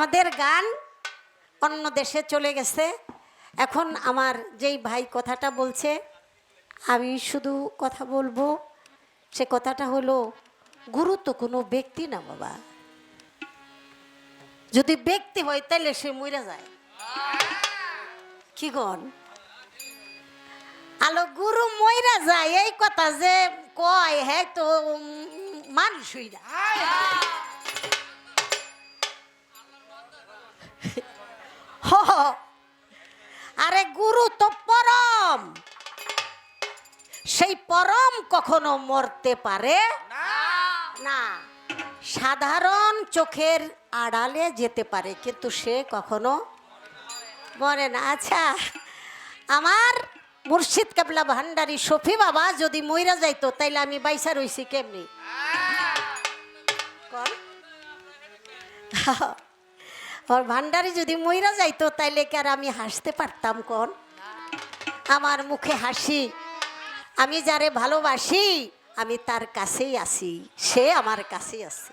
আমাদের গান অন্য দেশে চলে গেছে। এখন আমার যেই ভাই কথাটা বলছে, আমি শুধু কথা বলব, সে কথাটা হলো, গুরু তো কোনো ব্যক্তি না বাবা। যদি ব্যক্তি হয় তাহলে সে মরে যায়। কি গন আলো, গুরু মইরা যায়, এই কথা যে কয় হ্যাঁ তো মানুষ মানুষই আরে গুরু তো পরম। সেই পরম কখনো মরতে পারে? না। সাধারণ চোখের আড়ালে যেতে পারে কিন্তু সে কখনো মরে না। আচ্ছা আমার মুর্শিদ কাবলা ভান্ডারি শফি বাবা যদি মইরা যাইতো তাইলে আমি বাইসা রইছি কেমনি? কর ওর ভান্ডারি যদি মইরা যাইতো, তাইলে কি আর আমি হাসতে পারতাম কোন? আমার মুখে হাসি, আমি যারে ভালোবাসি, আমি তার কাছেই আছি, সে আমার কাছেই আছে।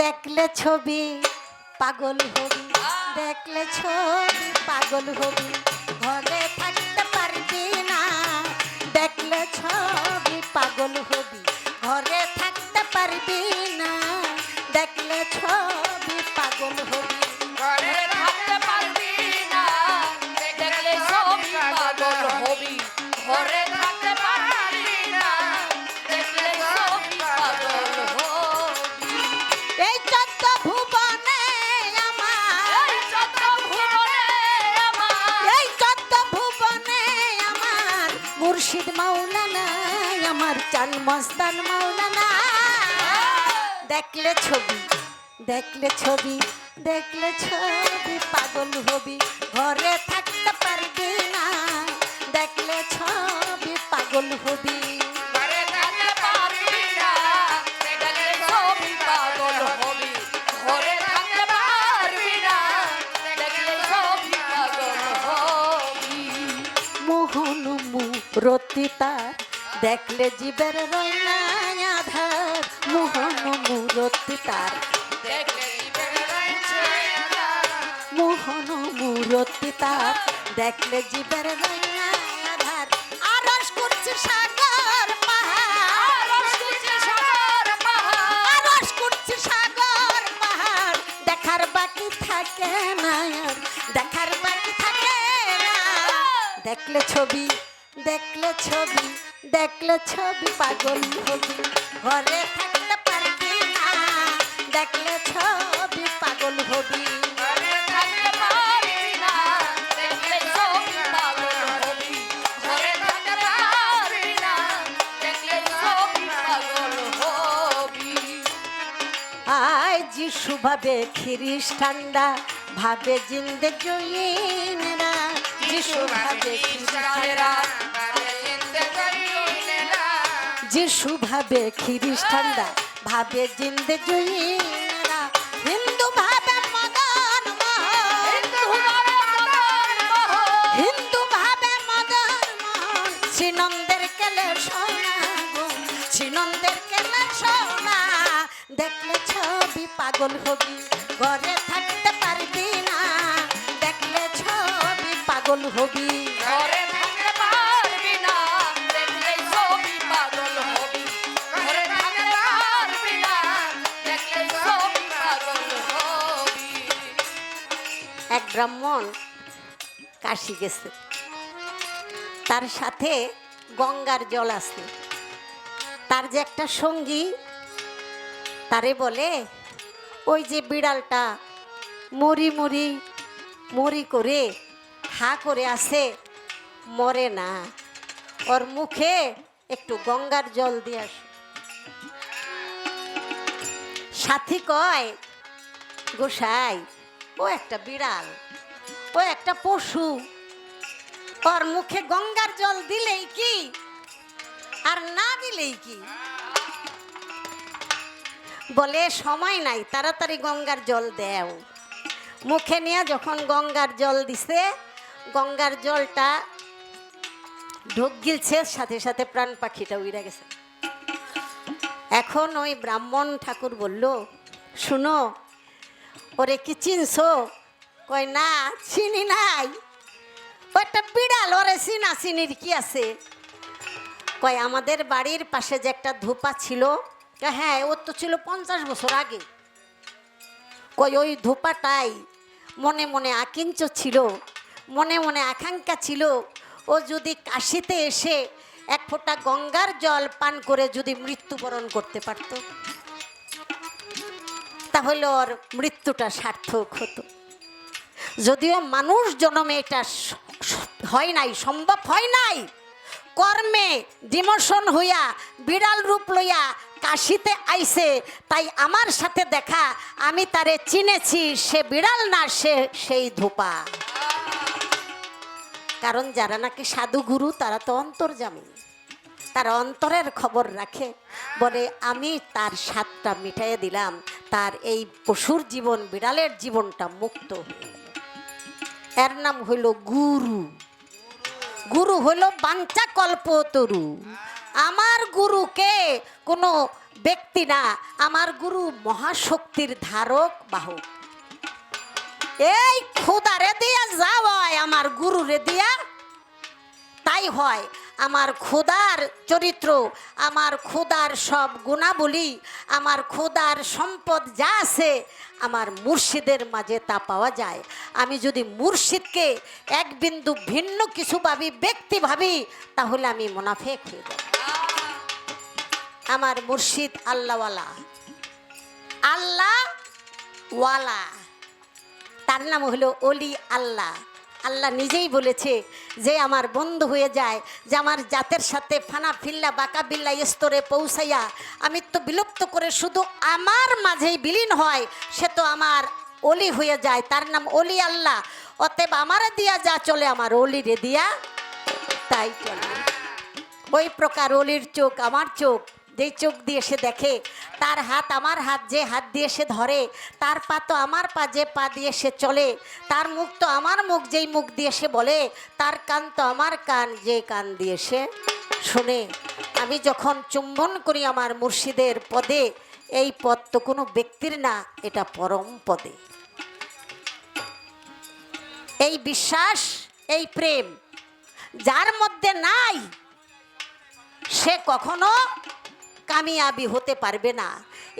দেখলে ছবি, পাগল হবি, দেখলে ছবি, পাগল হবি, ঘরে থাকতে পারবি না। দেখলে ছবি, পাগল হবি। মুর্শিদ মাওলানা, আমার চান মস্তান মাওলানা। দেখলে ছবি দেখলে ছবি দেখলে ছবি, পাগল হবি, ঘরে থাকতে পারবি না। দেখলে ছবি, পাগল হবি। মূরতি তার দেখলে জীবের আধার, মোহন মূরতি তার। মোহন মূরতি তার দেখলে জীবের আধার, আরস করছে সাগর পাহাড়। আরস করছে সাগর পাহাড় দেখার বাকি থাকে না দেখার বাকি থাকে দেখলে ছবি দেখলে ছবি দেখলে ছবি, পাগল হবি। ঘরে থাকতে পারবি না, দেখলে ছবি, পাগল হবি। যিশু ভাবে খ্রিস্টানরা ভাবে জিন্দে জয়ীনরা যিশু ভাবে খ্রিস্টানরা ভাবে জিন্দে জয়ীনরা হিন্দু ভাবে মদন হিন্দু ভাবে মদন শ্রীনন্দের কেলে সোনা শ্রীনন্দের কেলে সোনা। দেখলে ছবি পাগল হবি, ঘরে পাগল হবি ঘরে থাকতে পারবি না, দেখলে ছবি পাগল হবি। ঘরে থাকতে পারবি না, দেখলে ছবি পাগল হবি। এক ব্রাহ্মণ কাশি গেছে তার সাথে গঙ্গার জল আছে তার যে একটা সঙ্গী তারে বলে ওই যে বিড়ালটা মরি মরি মরি করে হা করে আছে, মরে না। ওর মুখে একটু গঙ্গার জল দিয়ে আস। সাথী কয়, গোসাই, ও একটা বিড়াল, ও একটা পশু, ওর মুখে গঙ্গার জল দিলেই কি আর না দিলেই কি? বলে, সময় নাই, তাড়াতাড়ি গঙ্গার জল দেও। মুখে নিয়ে যখন গঙ্গার জল দিছে গঙ্গার জলটা ঢোক গিলছে, সাথে সাথে প্রাণ পাখিটা উইরা গেছে। এখন ওই ব্রাহ্মণ ঠাকুর বলল, শুনো, ওরে কি চিনছো? কয়, না, চিনি নাই। ওটা বিড়াল, ওরে চিনা, চিনির কি আছে? কয়, আমাদের বাড়ির পাশে যে একটা ধূপা ছিল হ্যাঁ ওর তো ছিল পঞ্চাশ বছর আগে। কই ওই ধূপাটাই মনে মনে আকিঞ্চ ছিল মনে মনে আকাঙ্ক্ষা ছিল, ও যদি কাশিতে এসে এক ফোঁটা গঙ্গার জল পান করে যদি মৃত্যুবরণ করতে পারত, তাহলে ওর মৃত্যুটা সার্থক হতো। যদিও মানুষ জন্মে এটা হয় নাই, সম্ভব হয় নাই, কর্মে ডিমোশন হইয়া, বিড়াল রূপ লইয়া কাশিতে আইছে, তাই আমার সাথে দেখা, আমি তারে চিনেছি, সে বিড়াল না সে, সেই ধোপা। কারণ যারা নাকি সাধু গুরু তারা তো অন্তর্জামী। তার অন্তরের খবর রাখে। বলে, আমি তার স্বাদটা মিটাইয়ে দিলাম। তার এই পশুর জীবন, বিড়ালের জীবনটা মুক্ত হয়ে এর নাম হইল গুরু। গুরু হইল বাঞ্চা কল্পতরু আমার গুরুকে কোনো ব্যক্তি না, আমার গুরু মহাশক্তির ধারক, বাহক। এই খুদারে দিয়া যাওয়ায় আমার গুরুরে দিয়া। তাই হয়, আমার খোদার চরিত্র, আমার খোদার সব গুণাবলী, আমার খোদার সম্পদ যা আছে, আমার মুর্শিদের মাঝে তা পাওয়া যায়। আমি যদি মুর্শিদকে এক বিন্দু ভিন্ন কিছু ভাবি, ব্যক্তি ভাবি, তাহলে আমি মোনাফেক হয়ে যাব। আমার মুর্শিদ আল্লাহওয়ালা। আল্লাহ ওয়ালা তার নাম হলো অলি আল্লাহ। আল্লাহ নিজেই বলেছে যে আমার বন্ধু হয়ে যায়, যে আমার জাতের সাথে ফানা ফিল্লা বাঁকা বিল্লা স্তরে পৌঁছাইয়া আমি তো বিলুপ্ত করে শুধু আমার মাঝেই বিলীন হয়, সে তো আমার অলি হয়ে যায়। তার নাম অলি আল্লাহ। অতএব আমারে দিয়া যা চলে, আমার অলি রে দিয়া তাই চলে। ওই প্রকার অলির চোখ, আমার চোখ। যেই চোখ দিয়ে সে দেখে, তার হাত আমার হাত যে হাত দিয়ে সে ধরে, তার পা তো আমার পা যে পা দিয়ে সে চলে, তার মুখ তো আমার মুখ যেই মুখ দিয়ে সে বলে, তার কান তো আমার কান যে কান দিয়ে সে শোনে। আমি যখন চুম্বন করি আমার মুর্শিদের পদে, এই পদ তো কোনো ব্যক্তির না, এটা পরম পদে। এই বিশ্বাস, এই প্রেম, যার মধ্যে নাই, সে কখনো কামিয়াবি হতে পারবে না।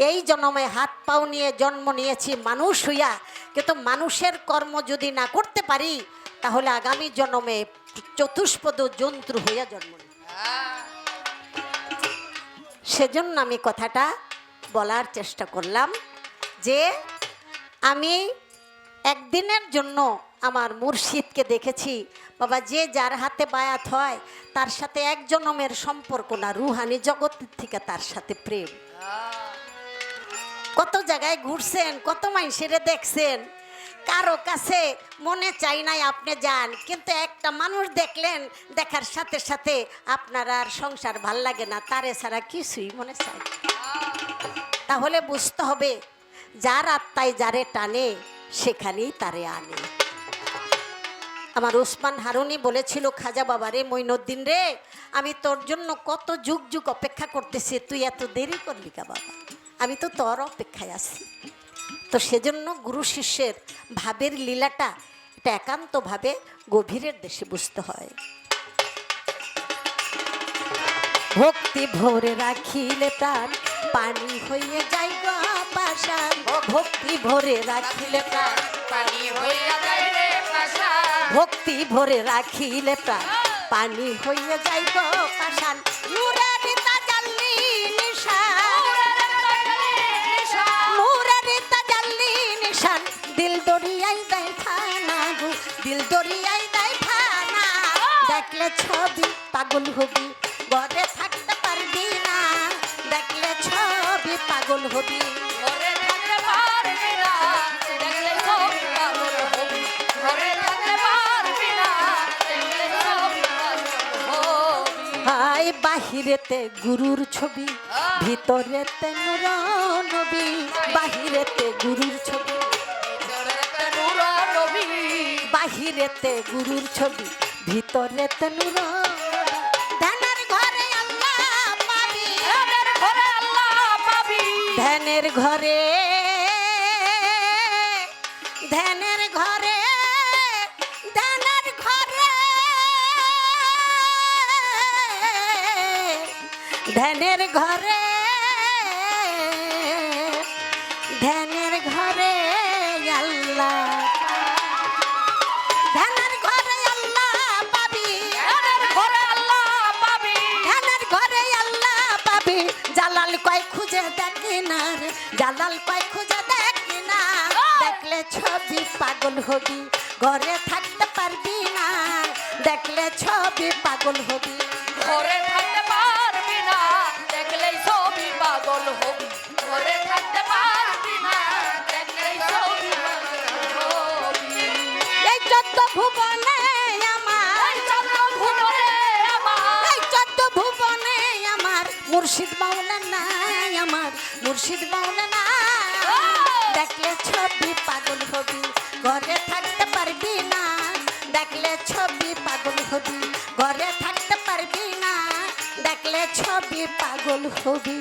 এই জন্মে হাত পাও নিয়ে জন্ম নিয়েছি মানুষ হইয়া, কিন্তু মানুষের কর্ম যদি না করতে পারি, তাহলে আগামী জন্মে চতুষ্পদ জন্তু হইয়া জন্ম সেজন্য আমি কথাটা বলার চেষ্টা করলাম যে, আমি একদিনের জন্য আমার মুর্শিদকে দেখেছি। বাবা, যে যার হাতে বায়াত হয়, তার সাথে এক জনমের সম্পর্ক না, রুহানি জগতের থেকে তার সাথে প্রেম। কত জায়গায় ঘুরছেন, কত মানুষেরে দেখছেন। কারও কাছে মনে চাই নাই আপনি যান, কিন্তু একটা মানুষ দেখলেন, দেখার সাথে সাথে আপনার আর সংসার ভালো লাগে না, তারে ছাড়া কিছুই মনে না। তাহলে বুঝতে হবে, যার আত্মায় যারে টানে, সেখানেই তারে আনে। আমার ওসমান হারুনি বলেছিল, খাজা বাবা রে মইনুদ্দিন রে, আমি তোর জন্য কত যুগ যুগ অপেক্ষা করতেছি, তুই এত দেরি করলি কা বাবা? আমি তো তোর অপেক্ষায় আছি। তো সেজন্য গুরু শিষ্যের ভাবের লীলাটা এটা একান্তভাবে গভীরের দেশে বুঝতে হয়। ভক্তি ভরে রাখিলে তার পানি হইয়ে যাই গো পাশান ভক্তি ভরে রাখিলে তার পানি হইয়া যায় রে। পাশা ভক্তি ভরে রাখিলে প্রাণ। পানি হইয়া যাই গো পাশান নুরারি তাজাল্লি নিশান। নুরারি তাজাল্লি নিশান। দিল দরিয়াই দেয় খানা গো। দিল দরিয়াই দেয় খানা দেখলে ছবি পাগল হবি। ঘরে থাকতে পারবি না। দেখলে ছবি পাগল হবি। বাহিরেতে গুরুর ছবি ভিতরেতে নূর নবী বাহিরেতে গুরুর ছবি ভিতরেতে বাহিরেতে গুরুর ছবি ভিতরেতে নূর ধ্যানের ঘরে আল্লাহ পাবি। ধ্যানের ঘরে আল্লাহ পাবি। ধ্যানের ঘরে ধ্যানের ঘরে আল্লাহ ধ্যানের ঘরে আল্লাহ পাবি। ধ্যানের ঘরে আল্লাহ পাবি। ধ্যানের ঘরে আল্লাহ পাবি। জালাল কয় খুঁজে দেখি না রে। জালাল কয় খুঁজে দেখি না। দেখলে ছবি পাগল হবি। ঘরে থাকতে পারবি না। দেখলে ছবি পাগল হবি। ঘরে থাকতে মুর্শিদ মাওলা নাই আমার। মুর্শিদ মাওলা না দেখলে ছবি পাগল হবি ঘরে থাকতে পারবি না। দেখলে ছবি পাগল হবি ঘরে থাকতে পারবি না। দেখলে ছবি পাগল হবি।